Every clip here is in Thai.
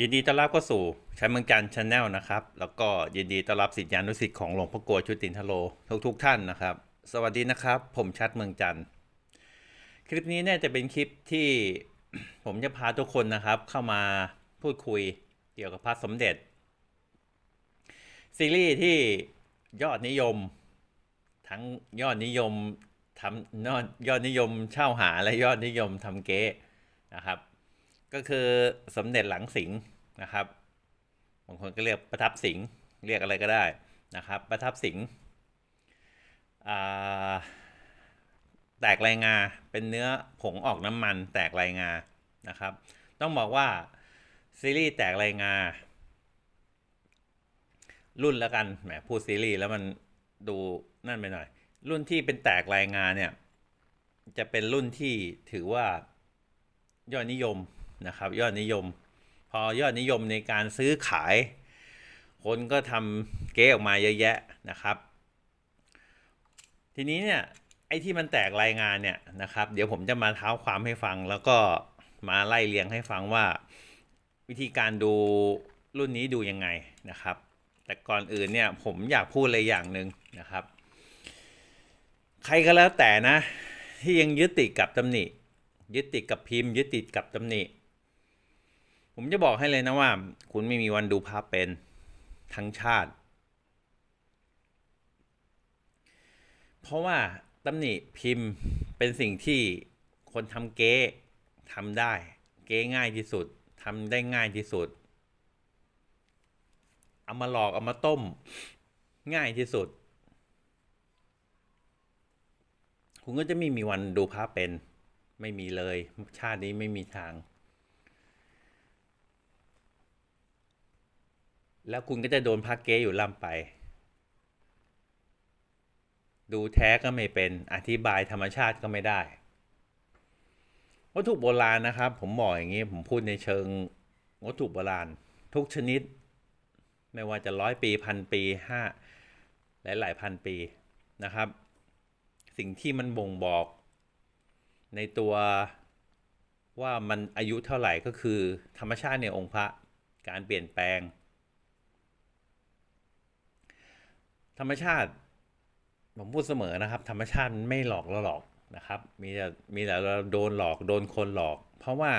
ยินดีต้อนรับเข้าสู่ชัยเมืองจันทร์ชาแนลนะครับ แล้วก็ยินดีต้อนรับสิทธิานุสิทธิ์ของหลวงพ่อกลัวชุตินทโลทุกทุกท่านนะครับ สวัสดีนะครับ ผมชัดเมืองจันทร์คลิปนี้เนี่ยจะเป็นคลิปที่ผมจะพาทุกคนนะครับ เข้ามาพูดคุยเกี่ยวกับพระสมเด็จ ซีรีส์ที่ยอดนิยม ทั้งยอดนิยมทำยอดยอดนิยมเช่าหาและยอดนิยมทำเก๊นะครับ ก็คือสมเด็จหลังสิงห์นะครับบางคนก็เรียกประทับสิงห์เรียกอะไรก็ได้นะครับ ประทับสิงห์แตกลายงาเป็นเนื้อผงออกน้ำมันแตกลายงานะครับ ต้องบอกว่าซีรีส์แตกลายงา รุ่นแล้วกันแหมพูดซีรีส์แล้วมันดูนั่นไปหน่อย รุ่นที่เป็นแตกลายงาเนี่ยจะเป็นรุ่นที่ถือว่ายอดนิยม นะครับ ยอดนิยม พอยอดนิยมในการซื้อขาย คนก็ทำเก๊ออกมาเยอะแยะนะครับ ทีนี้เนี่ยไอ้ที่มันแตกรายงานเนี่ยนะครับ เดี๋ยวผมจะมาเท้าความให้ฟัง แล้วก็มาไล่เรียงให้ฟังว่าวิธีการดูรุ่นนี้ดูยังไงนะครับ แต่ก่อนอื่นเนี่ยผมอยากพูดเลยอย่างหนึ่งนะครับ ใครก็แล้วแต่นะ ที่ยังยึดติดกับตำหนิ ยึดติดกับพิมพ์ ยึดติดกับตำหนิ ผมจะบอกให้เลยนะว่า คุณไม่มีวันดูภาพเป็นทั้งชาติ เพราะว่าตำหนิพิมพ์เป็นสิ่งที่คนทำเก๊ทำได้ เก๊ง่ายที่สุดทำได้ง่ายที่สุด เอามาหลอกเอามาต้ม ง่ายที่สุด คุณก็จะไม่มีวันดูภาพเป็น ไม่มีเลย ชาตินี้ไม่มีทาง แล้วคุณก็จะโดนพักเก๊อยู่ล่ำไป ดูแท้ก็ไม่เป็นอธิบายธรรมชาติก็ไม่ได้ วัตถุโบราณนะครับ ผมบอกอย่างนี้ผมพูดในเชิงวัตถุโบราณ ทุกชนิด ไม่ว่าจะร้อยปีพันปีห้าหลายหลายพันปีนะครับ สิ่งที่มันบ่งบอกในตัวว่ามันอายุเท่าไหร่ก็คือ ธรรมชาติในองค์พระการเปลี่ยนแปลง ธรรมชาติ ผมพูดเสมอนะครับ ธรรมชาติมันไม่หลอกเราหรอกนะครับ มีแต่มีแต่เราโดนหลอกโดนคนหลอก เพราะว่า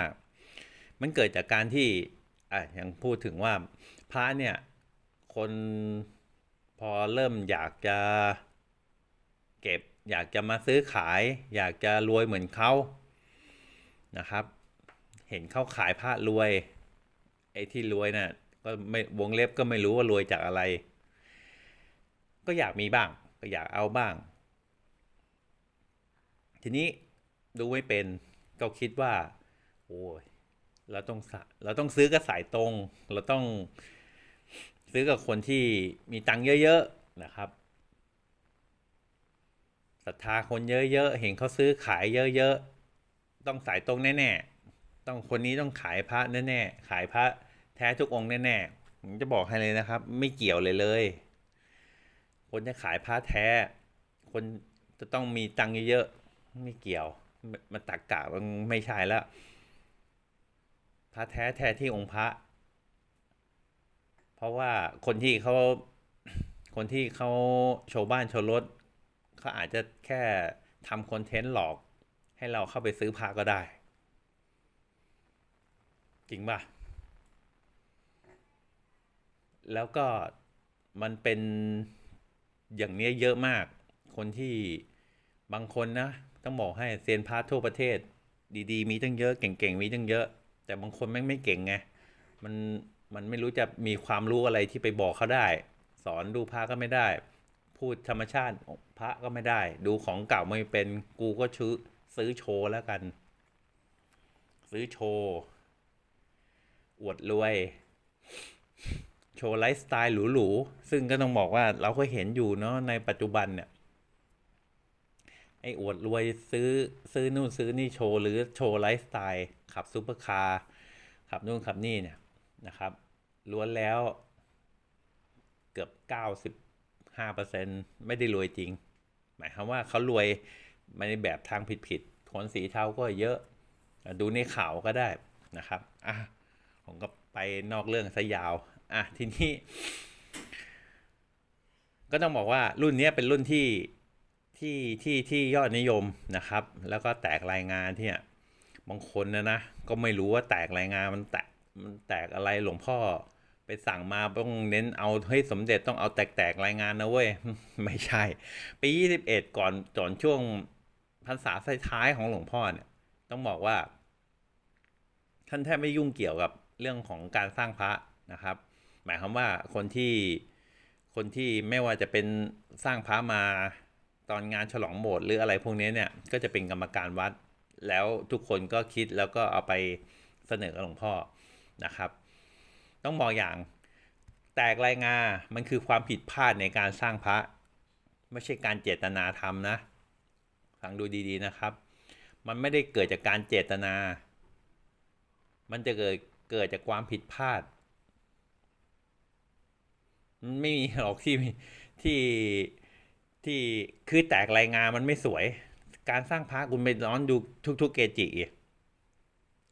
มันเกิดจากการที่อะอย่างพูดถึงว่าพระเนี่ยคนพอเริ่มอยากจะเก็บ อยากจะมาซื้อขาย อยากจะรวยเหมือนเขานะครับ เห็นเขาขายพระรวยไอ้ที่รวยน่ะก็ไม่วงเล็บก็ไม่รู้ว่ารวยจากอะไร ก็อยากมีบ้าง ก็อยากเอาบ้าง ทีนี้ดูไม่เป็นก็คิดว่า โอ้ยเราต้องเราต้องซื้อกับสายตรง เราต้องซื้อกับคนที่มีตังค์เยอะๆนะครับศรัทธาคนเยอะๆ เห็นเขาซื้อขายเยอะๆ ต้องสายตรงแน่ๆ ต้องคนนี้ต้องขายพระแน่ๆ ขายพระแท้ทุกองค์แน่ๆผมจะบอกให้เลยนะครับ ไม่เกี่ยวเลยเลย คนจะขายพระแท้ คนจะต้องมีตังค์เยอะๆไม่เกี่ยวมันตักกะมันไม่ใช่แล้วพระแท้แท้ที่องค์พระ เพราะว่าคนที่เขาคนที่เขาโชว์บ้านโชว์รถเขาอาจจะแค่ทำคอนเทนต์หลอกให้เราเข้าไปซื้อพระก็ได้ จริงป่ะ แล้วก็มันเป็น อย่างเนี้ยเยอะมาก คนที่บางคนนะ ต้องบอกให้เซียนพาร์ททั่วประเทศ ดีๆ มีตั้งเยอะเก่งๆมีตั้งเยอะ แต่บางคนแม่งไม่เก่งไงมันมันไม่รู้จะมีความรู้อะไรที่ไปบอกเขาได้ สอนดูพระก็ไม่ได้ พูดธรรมชาติพระก็ไม่ได้ ดูของเก่าไม่เป็นกูก็ชื้อซื้อโชว์แล้วกัน ซื้อโชว์ อวดรวย โชว์ไลฟ์สไตล์หรูๆ ซึ่งก็ต้องบอกว่าเราก็เห็นอยู่เนาะในปัจจุบันเนี่ยไอ้อวดรวยซื้อซื้อนู่นซื้อนี่โชว์หรือโชว์ไลฟ์สไตล์ขับซูเปอร์คาร์ขับนู่นขับนี่เนี่ยนะครับล้วนแล้วเกือบ 95%ไม่ได้รวยจริง หมายความว่าเขารวยมาในแบบทางผิดๆคนสีเทาก็เยอะดูในข่าวก็ได้นะครับอะผมก็ไปนอกเรื่องซะยาว อะทีนี้ ก็ต้องบอกว่ารุ่นนี้เป็นรุ่นที่ที่ที่ที่ยอดนิยมนะครับ แล้วก็แตกรายงานที่บางคนนะนะก็ไม่รู้ว่าแตกรายงานมันแตกมันแตกอะไรหลวงพ่อไปสั่งมาต้องเน้นเอาเฮ้ยสมเด็จต้องเอาแตกแตกรายงานนะเว้ย ไม่ใช่ ปี21 ก่อนจอนช่วงพรรษาท้ายของหลวงพ่อเนี่ยต้องบอกว่า ท่านแทบไม่ยุ่งเกี่ยวกับเรื่องของการสร้างพระนะครับ หมายความว่าคนที่คนที่ไม่ว่าจะเป็นสร้างพระมาตอนงานฉลองโบสถ์หรืออะไรพวกนี้เนี่ยก็จะเป็นกรรมการวัด แล้วทุกคนก็คิดแล้วก็เอาไปเสนอหลวงพ่อนะครับ ต้องบอกอย่างแตกรายงานมันคือความผิดพลาดในการสร้างพระ ไม่ใช่การเจตนาทำนะฟังดูดีๆนะครับ มันไม่ได้เกิดจากการเจตนา มันจะเกิดเกิดจากความผิดพลาด ไม่มีหรอกที่ที่ที่คือแตกรายงานมันไม่สวย การสร้างพระคุณไปร้อนดูทุก ๆ เกจิ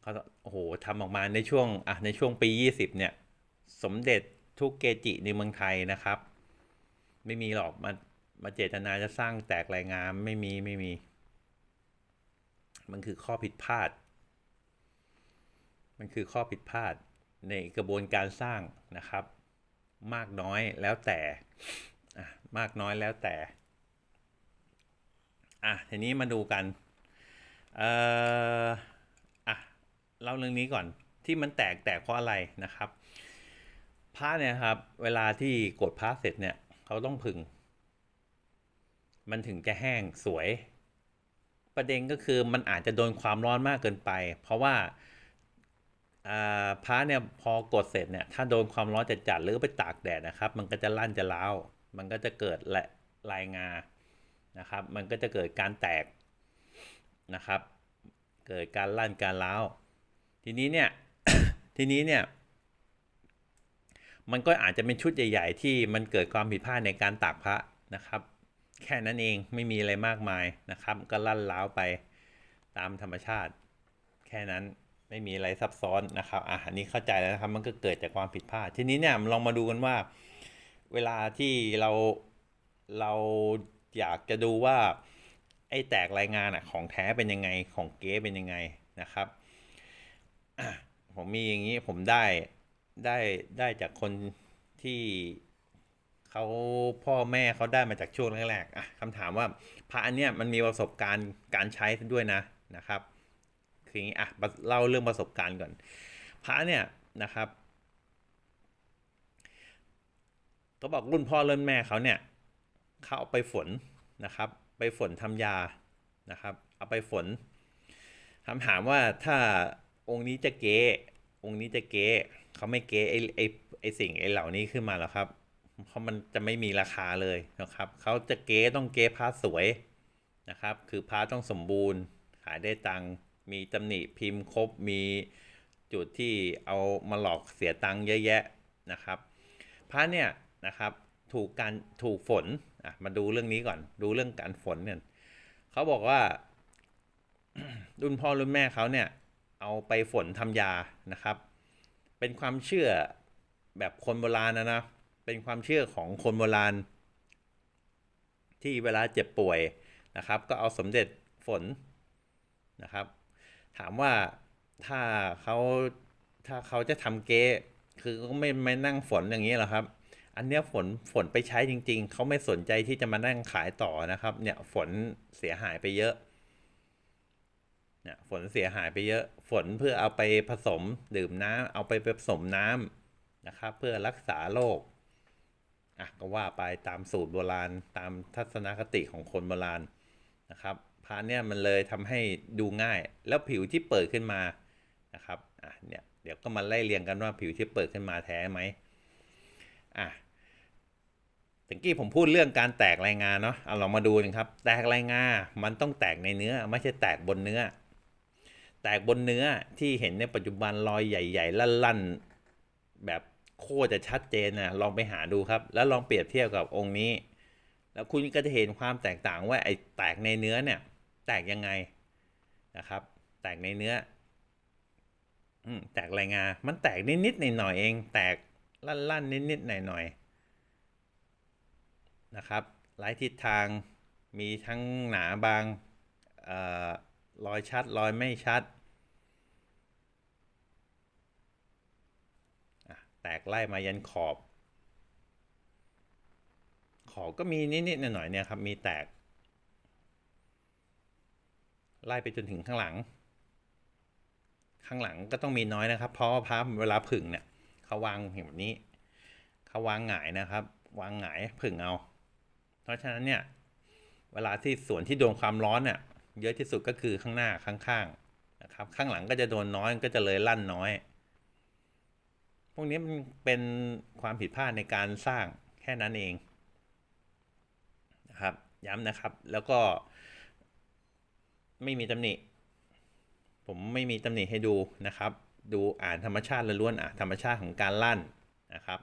เขาโอ้โหทำออกมาในช่วงอะในช่วงปียี่สิบเนี่ย สมเด็จทุกเกจิในเมืองไทยนะครับ ไม่มีหรอกมามาเจตนาจะสร้างแตกรายงานไม่มีไม่มี มันคือข้อผิดพลาด มันคือข้อผิดพลาดในกระบวนการสร้างนะครับ มากน้อยแล้วแต่อมากน้อยแล้วแต่อะทีนี้มาดูกันเอ่ออะเล่าเรื่องนี้ก่อนที่มันแตกแตกเพราะอะไรนะครับพระเนี่ยครับ เวลาที่กดพระเสร็จเนี่ยเขาต้องผึ่ง มันถึงจะแห้งสวย ประเด็นก็คือมันอาจจะโดนความร้อนมากเกินไป เพราะว่า พระเนี่ยพอกดเสร็จเนี่ยถ้าโดนความร้อนจัดๆหรือไปตากแดดนะครับ มันก็จะลั่นจะเล้ามันก็จะเกิดละลายงานะครับ มันก็จะเกิดการแตกนะครับ เกิดการลั่นการเล้าทีนี้เนี่ยทีนี้เนี่ยมันก็อาจจะเป็นชุดใหญ่ๆ ที่มันเกิดความผิดพลาดในการตากพระนะครับ แค่นั้นเองไม่มีอะไรมากมายนะครับ ก็ลั่นเล้าไปตามธรรมชาติ แค่นั้น ไม่มีอะไรซับซ้อนนะครับอะอันนี้เข้าใจแล้วนะครับ มันก็เกิดจากความผิดพลาด ทีนี้เนี่ยลองมาดูกันว่า เวลาที่เราเราอยากจะดูว่า ไอ้แตกรายงานอะของแท้เป็นยังไงของเก๊เป็นยังไงนะครับผมมีอย่างนี้ผมได้ได้ได้จากคนที่เขาพ่อแม่เขาได้มาจากช่วงแรกๆอะคำถามว่าพระอันเนี้ยมันมีประสบการณ์การใช้ด้วยนะนะครับ คืออย่างนี้อะเล่าเรื่องประสบการณ์ก่อน พระเนี่ยนะครับก็บอกรุ่นพ่อรุ่นแม่เขาเนี่ยเขาเอาไปฝนนะครับ ไปฝนทำยานะครับ เอาไปฝนคำถามว่าถ้าองค์นี้จะเก๋องค์นี้จะเก๋เขาไม่เก๋ไอไอไอสิ่งไอเหล่านี้ขึ้นมาหรอกครับ เพราะมันจะไม่มีราคาเลยนะครับเขาจะเก๋ต้องเก๋พาสวยนะครับ คือพาต้องสมบูรณ์ขายได้ตัง มีตำหนิพิมพ์ครบมีจุดที่เอามาหลอกเสียตังค์เยอะแยะนะครับพระเนี่ยนะครับถูกการถูกฝนอะมาดูเรื่องนี้ก่อน ดูเรื่องการฝนเนี่ยเขาบอกว่า รุ่นพ่อรุ่นแม่เขาเนี่ย เอาไปฝนทำยานะครับ เป็นความเชื่อแบบคนโบราณนะนะเป็นความเชื่อของคนโบราณ ที่เวลาเจ็บป่วยนะครับ ก็เอาสมเด็จฝนนะครับ ถามว่าถ้าเขาถ้าเขาจะทำเก๊คือก็ไม่ไม่นั่งฝนอย่างนี้หรอครับ อันเนี้ยฝนฝนไปใช้จริง ๆ เขาไม่สนใจที่จะมานั่งขายต่อนะครับ เนี่ยฝนเสียหายไปเยอะเนี่ยฝนเสียหายไปเยอะ ฝนเพื่อเอาไปผสมดื่มน้ำเอาไปผสมน้ำนะครับ เพื่อรักษาโรคอะก็ว่าไปตามสูตรโบราณ ตามทัศนคติของคนโบราณนะครับ พาเนี่ยมันเลยทำให้ดูง่าย แล้วผิวที่เปิดขึ้นมานะครับอะเนี่ยเดี๋ยวก็มาไล่เรียงกันว่าผิวที่เปิดขึ้นมาแท้ไหมอะตะกี้ผมพูดเรื่องการแตกรายงานเนาะเอาลองมาดูนะครับ แตกรายงานมันต้องแตกในเนื้อ ไม่ใช่แตกบนเนื้อ แตกบนเนื้อที่เห็นในปัจจุบันรอยใหญ่ ๆ ลั่นๆ แบบโคตรจะชัดเจนนะลองไปหาดูครับ แล้วลองเปรียบเทียบกับองค์นี้ แล้วคุณก็จะเห็นความแตกต่างว่าไอ้แตกในเนื้อเนี่ย แตกยังไงนะครับ แตกในเนื้อแตกรายงานมันแตกนิดๆหน่อยๆเอง แตกลั่นๆนิดๆหน่อยๆนะครับหลายทิศทางมีทั้งหนาบางเอ่อรอยชัดรอยไม่ชัด แตกไล่มายันขอบ ขอบก็มีนิดๆหน่อยๆเนี่ยครับ มีแตก ไล่ไปจนถึงข้างหลัง ข้างหลังก็ต้องมีน้อยนะครับ เพราะว่าพับเวลาผึ่งเนี่ยเขาวางแบบนี้เขาวางหงายนะครับ วางหงายผึ่งเอา เพราะฉะนั้นเนี่ยเวลาที่ส่วนที่โดนความร้อนเนี่ยเยอะที่สุดก็คือข้างหน้าข้างๆนะครับ ข้างหลังก็จะโดนน้อยก็จะเลยลั่นน้อย พวกนี้มันเป็นความผิดพลาดในการสร้างแค่นั้นเองนะครับ ย้ำนะครับแล้วก็ ไม่มีตำหนิ ผมไม่มีตำหนิให้ดูนะครับ ดูอ่านธรรมชาติล้วนๆอะธรรมชาติของการลั่นนะครับ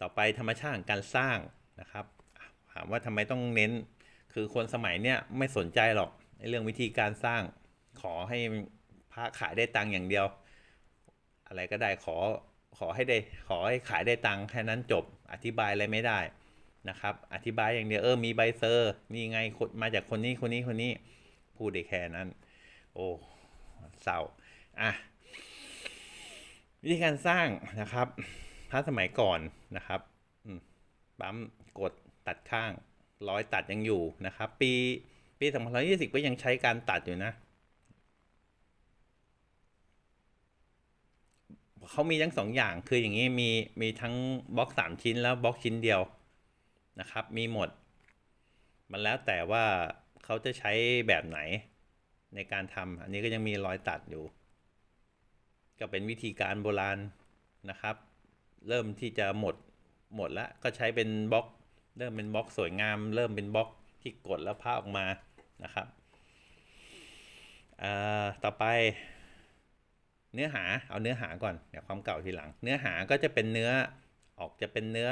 ต่อไปธรรมชาติของการสร้างนะครับถามว่าทำไมต้องเน้น คือคนสมัยเนี้ยไม่สนใจหรอกในเรื่องวิธีการสร้าง ขอให้พระขายได้ตังค์อย่างเดียว อะไรก็ได้ขอขอให้ได้ขอให้ขายได้ตังค์แค่นั้นจบอธิบายอะไรไม่ได้นะครับ อธิบายอย่างเดียวเออมีใบเซอร์นี่ไงมาจากคนนี้คนนี้คนนี้ พูดได้แค่นั้น โอ้เศร้าอะวิธีการสร้างนะครับพระสมัยก่อนนะครับปั๊มกดตัดข้างรอยตัดยังอยู่นะครับ ปีปี2020ก็ยังใช้การตัดอยู่นะเขามีทั้งสองอย่างคืออย่างนี้มีมีทั้งบล็อกสามชิ้นแล้วบล็อกชิ้นเดียวนะครับ มีหมด มันแล้วแต่ว่า เขาจะใช้แบบไหนในการทำอันนี้ก็ยังมีรอยตัดอยู่ ก็เป็นวิธีการโบราณนะครับ เริ่มที่จะหมดหมดแล้วก็ใช้เป็นบล็อก เริ่มเป็นบล็อกสวยงาม เริ่มเป็นบล็อกที่กดแล้วผ้าออกมานะครับอ่าต่อไปเนื้อหาเอาเนื้อหาก่อนเดี๋ยวความเก่าทีหลัง เนื้อหาก็จะเป็นเนื้อออกจะเป็นเนื้อ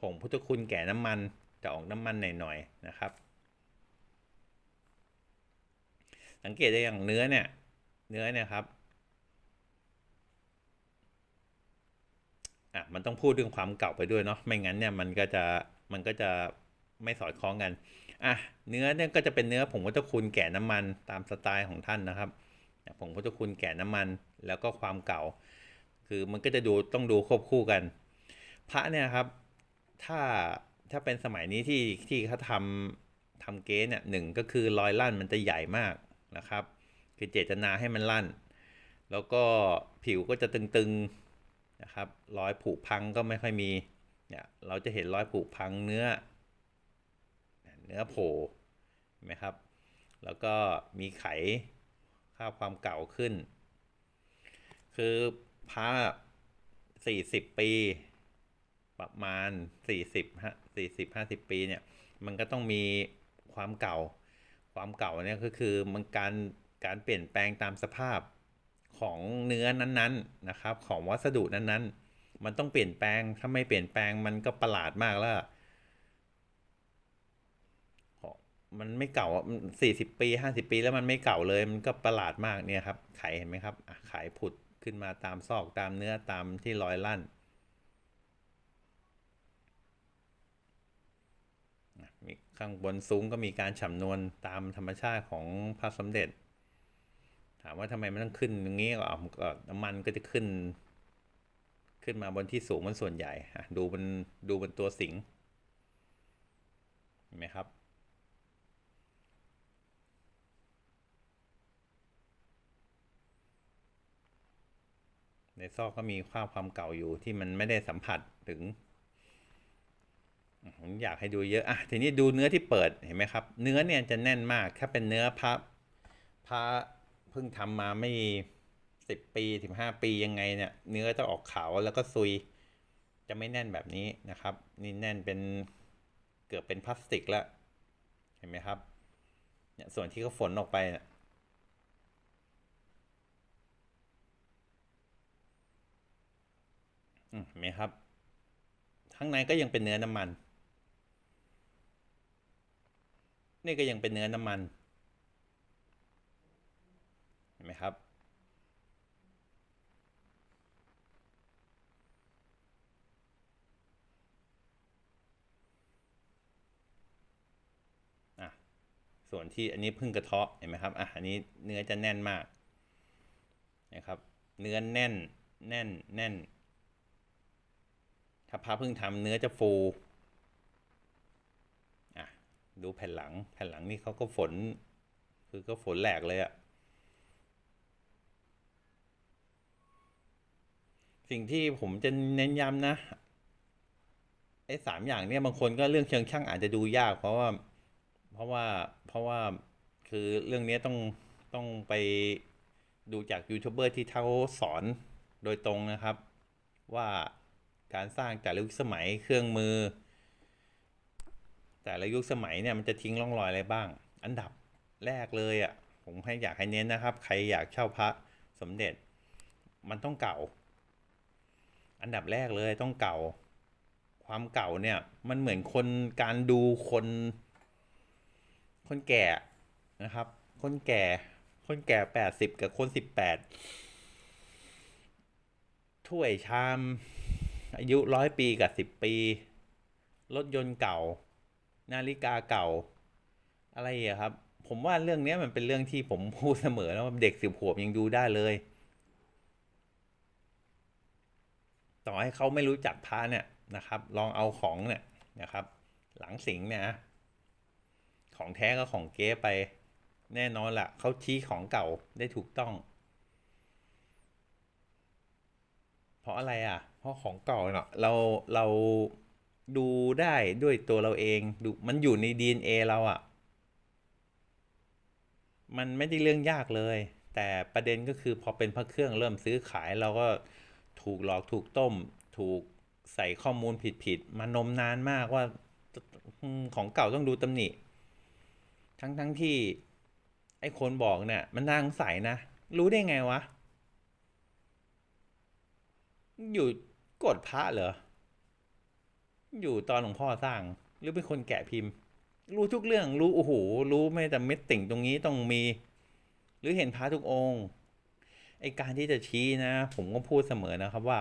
ผงพุทธคุณแก่น้ำมันจะออกน้ำมันหน่อยๆนะครับ สังเกตได้อย่างเนื้อเนี่ย เนื้อเนี่ยครับอะมันต้องพูดเรื่องความเก่าไปด้วยเนาะไม่งั้นเนี่ยมันก็จะมันก็จะไม่สอดคล้องกันอะเนื้อเนี่ยก็จะเป็นเนื้อผงพุทธคุณแก่น้ำมันตามสไตล์ของท่านนะครับผงพุทธคุณแก่น้ำมันแล้วก็ความเก่า คือมันก็จะดูต้องดูควบคู่กัน พระเนี่ยครับ ถ้าถ้าเป็นสมัยนี้ที่ที่เขาทำทำเก๊เนี่ยหนึ่งก็คือรอยลั่นมันจะใหญ่มาก นะครับ คือเจตนาให้มันลั่น แล้วก็ผิวก็จะตึงๆนะครับรอยผุพังก็ไม่ค่อยมีเนี่ยเราจะเห็นรอยผุพังเนื้อ เนื้อโผล่ไหมครับ แล้วก็มีไขค่าความเก่าขึ้น คือพระสี่สิบปีประมาณสี่สิบฮะสี่สิบห้าสิบปีเนี่ย มันก็ต้องมีความเก่า ความเก่าเนี่ยก็คือมันการการเปลี่ยนแปลงตามสภาพของเนื้อนั้นๆนะครับ ของวัสดุนั้นๆ มันต้องเปลี่ยนแปลงถ้าไม่เปลี่ยนแปลงมันก็ประหลาดมากแล้วมันไม่เก่าสี่สิบปีห้าสิบปีแล้วมันไม่เก่าเลยมันก็ประหลาดมากเนี่ยครับไขเห็นไหมครับไขผุดขึ้นมาตามซอกตามเนื้อตามที่รอยลั่นอะ มีข้างบนซุ้งก็มีการฉ่ำนวลตามธรรมชาติของพระสมเด็จ ถามว่าทำไมมันต้องขึ้นอย่างนี้ก็เอาก็น้ำมันก็จะขึ้น ขึ้นมาบนที่สูงมันส่วนใหญ่ะดูบนดูบนตัวสิงห์เห็นไหมครับในซอกก็มีความความเก่าอยู่ที่มันไม่ได้สัมผัสถึง อยากให้ดูเยอะอะทีนี้ดูเนื้อที่เปิดเห็นไหมครับ เนื้อเนี่ยจะแน่นมาก ถ้าเป็นเนื้อพระพระเพิ่งทำมาไม่สิบปีถึงห้าปียังไงเนี่ย เนื้อจะออกขาวแล้วก็ซุย จะไม่แน่นแบบนี้นะครับ นี่แน่นเป็นเกือบเป็นพลาสติกแล้ว เห็นไหมครับ เนี่ยส่วนที่เขาฝนออกไปเนี่ยเห็นไหมครับ ข้างในก็ยังเป็นเนื้อน้ำมัน นี่ก็ยังเป็นเนื้อน้ำมัน เห็นไหมครับ ส่วนที่อันนี้พึ่งกระเทาะเห็นไหมครับ อะ อันนี้เนื้อจะแน่นมากนะครับ เนื้อแน่น แน่น แน่น ถ้าพาพึ่งทำเนื้อจะฟู ดูแผ่นหลัง แผ่นหลังนี่เขาก็ฝน คือก็ฝนแหลกเลยอะสิ่งที่ผมจะเน้นย้ำนะไอ้สามอย่างเนี่ยบางคนก็เรื่องเชิงช่างอาจจะดูยาก เพราะว่า เพราะว่าเพราะว่าคือเรื่องนี้ต้องต้องไปดูจากยูทูบเบอร์ที่เขาสอนโดยตรงนะครับ ว่าการสร้างแต่ละยุคสมัยเครื่องมือ แต่ละยุคสมัยเนี่ยมันจะทิ้งร่องรอยอะไรบ้าง อันดับแรกเลยอะ่ะผมให้อยากให้เน้นนะครับ ใครอยากเช่าพระสมเด็จ มันต้องเก่า อันดับแรกเลยต้องเก่า ความเก่าเนี่ยมันเหมือนคนการดูคนคนแก่นะครับ คนแก่ คนแก่แปดสิบกับคนสิบแปดถ้วยชาม อายุร้อยปีกับสิบปี รถยนต์เก่า นาฬิกาเก่า อะไรอะครับ ผมว่าเรื่องนี้มันเป็นเรื่องที่ผมพูดเสมอแล้วว่าเด็กสิบขวบยังดูได้เลย ต่อให้เขาไม่รู้จักพระเนี่ยนะครับ ลองเอาของเนี่ยนะครับ หลังสิงเนี่ยของแท้ก็ของเก๊ไปแน่นอนละเขาชี้ของเก่าได้ถูกต้อง เพราะอะไรอะ เพราะของเก่าเนาะเราเรา ดูได้ด้วยตัวเราเองดูมันอยู่ใน DNA เราอะ มันไม่ได้เรื่องยากเลย แต่ประเด็นก็คือพอเป็นพระเครื่องเริ่มซื้อขายเราก็ถูกหลอกถูกต้ม ถูกใส่ข้อมูลผิดๆมานมนานมากว่าของเก่าต้องดูตำหนิ ทั้งทั้งที่ ไอ้คนบอกเนี่ยมันน่าสงใสนะ รู้ได้ไงวะ อยู่กดพระเหรอ อยู่ตอนหลวงพ่อสร้าง หรือเป็นคนแกะพิมพ์ รู้ทุกเรื่องรู้โอ้โหรู้ไม่แต่เม็ดติ่งตรงนี้ต้องมี หรือเห็นพระทุกองค์ไอการที่จะชี้นะ ผมก็พูดเสมอนะครับว่า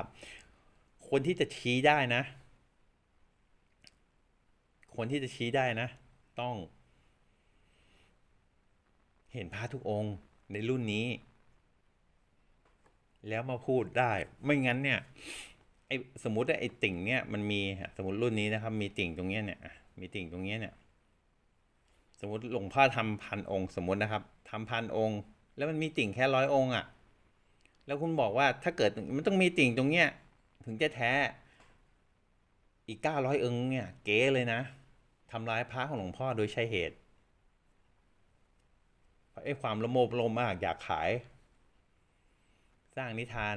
คนที่จะชี้ได้นะ คนที่จะชี้ได้นะ ต้อง เห็นพระทุกองค์ในรุ่นนี้ แล้วมาพูดได้ไม่งั้นเนี่ย ไอสมมติว่าไอติ่งเนี่ยมันมีสมมติรุ่นนี้นะครับ มีติ่งตรงเนี้ยเนี่ยมีติ่งตรงเนี้ยเนี่ยสมมติหลวงพ่อทำพันองค์ สมมตินะครับทำพันองค์ แล้วมันมีติ่งแค่ร้อยองค์อะ แล้วคุณบอกว่าถ้าเกิดมันต้องมีติ่งตรงเนี้ยถึงจะแท้ อีกเก้าร้อยองค์เนี่ย เก๋เลยนะทำร้ายพระของหลวงพ่อโดยใช่เหตุเพราะไอ้ความละโมบโลภมากอยากขาย สร้างนิทาน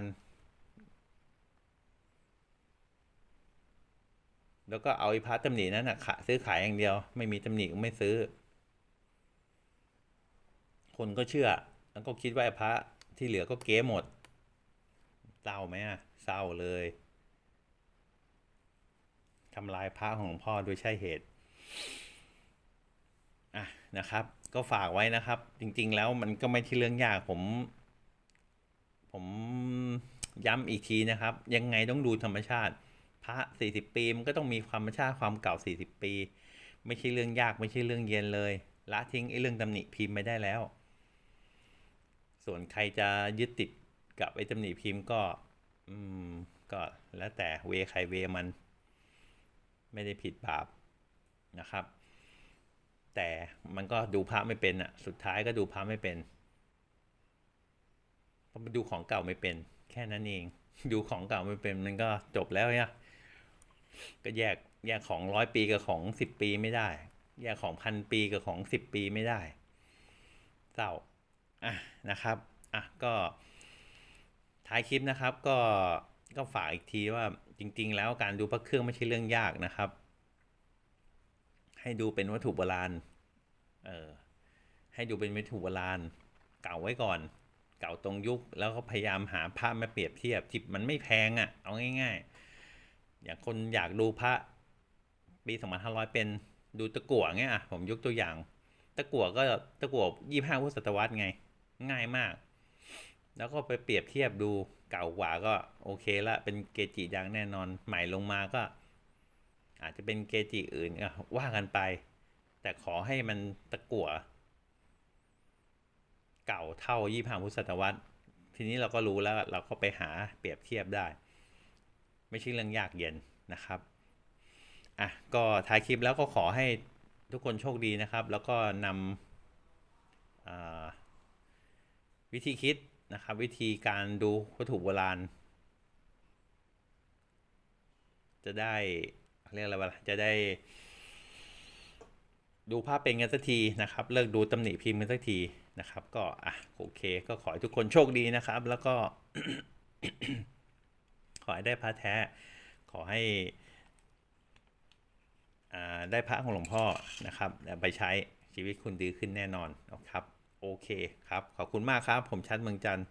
แล้วก็เอาไอ้พระตำหนินั้นนะขะซื้อขายอย่างเดียว ไม่มีตำหนิก็ไม่ซื้อ คนก็เชื่อ แล้วก็คิดว่าไอ้พระที่เหลือก็เก๊หมดเศร้าไหมอะเศร้าเลยทำลายพระของหลวงพ่อโดยใช่เหตุอะนะครับ ก็ฝากไว้นะครับ จริง ๆ แล้วมันก็ไม่ใช่เรื่องยากผม ผมย้ำอีกทีนะครับ ยังไงต้องดูธรรมชาติ พระ40ปีมันก็ต้องมีความธรรมชาติความเก่า40ปี ไม่ใช่เรื่องยากไม่ใช่เรื่องเย็นเลยละทิ้งไอ้เรื่องตำหนิพิมพ์ไม่ได้แล้ว ส่วนใครจะยึดติดกับไอ้ตำหนิพิมพ์ก็ อืม ก็แล้วแต่เวใครเวมัน ไม่ได้ผิดบาปนะครับ แต่มันก็ดูพระไม่เป็นอะสุดท้ายก็ดูพระไม่เป็นเพราะมันดูของเก่าไม่เป็น แค่นั้นเอง ดูของเก่าไม่เป็นมันก็จบแล้วเนี่ย ก็แยกแยกของร้อยปีกับของสิบปีไม่ได้ แยกของพันปีกับของสิบปีไม่ได้เศร้าอะนะครับอะก็ท้ายคลิปนะครับก็ก็ฝากอีกทีว่าจริง ๆ แล้วการดูพระเครื่องไม่ใช่เรื่องยากนะครับ ให้ดูเป็นวัตถุโบราณเออให้ดูเป็นวัตถุโบราณเก่าไว้ก่อน เก่าตรงยุคแล้วก็พยายามหาพระมาเปรียบเทียบที่มันไม่แพงอะ่ะเอาง่าย ๆ อย่างคนอยากดูพระปี2500เป็นดูตะกั่วเงี้ยอะผมยกตัวอย่าง ตะกั่วก็ตะกั่ว25พุทธศตวรรษไง ง่ายมาก แล้วก็ไปเปรียบเทียบดูเก่ากว่าก็โอเคละเป็นเกจิดังแน่นอนใหม่ลงมาก็ อาจจะเป็นเกจิอื่นก็ว่ากันไป แต่ขอให้มันตะกั่วเก่าเท่ายี่ห้าพุทธศตวรรษทีนี้เราก็รู้แล้วเราก็ไปหาเปรียบเทียบได้ ไม่ใช่เรื่องยากเย็นนะครับอะก็ท้ายคลิปแล้วก็ขอให้ทุกคนโชคดีนะครับ แล้วก็นำวิธีคิดนะครับ วิธีการดูวัตถุโบราณ จะได้เรียกอะไรวะล่ะจะได้ ดูภาพเป็นกันสักทีนะครับ เลิกดูตำหนิพิมพ์กันสักทีนะครับ ก็อะโอเค ก็ขอให้ทุกคนโชคดีนะครับ แล้วก็ ขอให้ได้พระแท้ ขอให้ได้พระของหลวงพ่อนะครับไปใช้ชีวิตคุณดีขึ้นแน่นอนนะครับ โอเคครับ ขอบคุณมากครับ ผมชัดเมืองจันทร์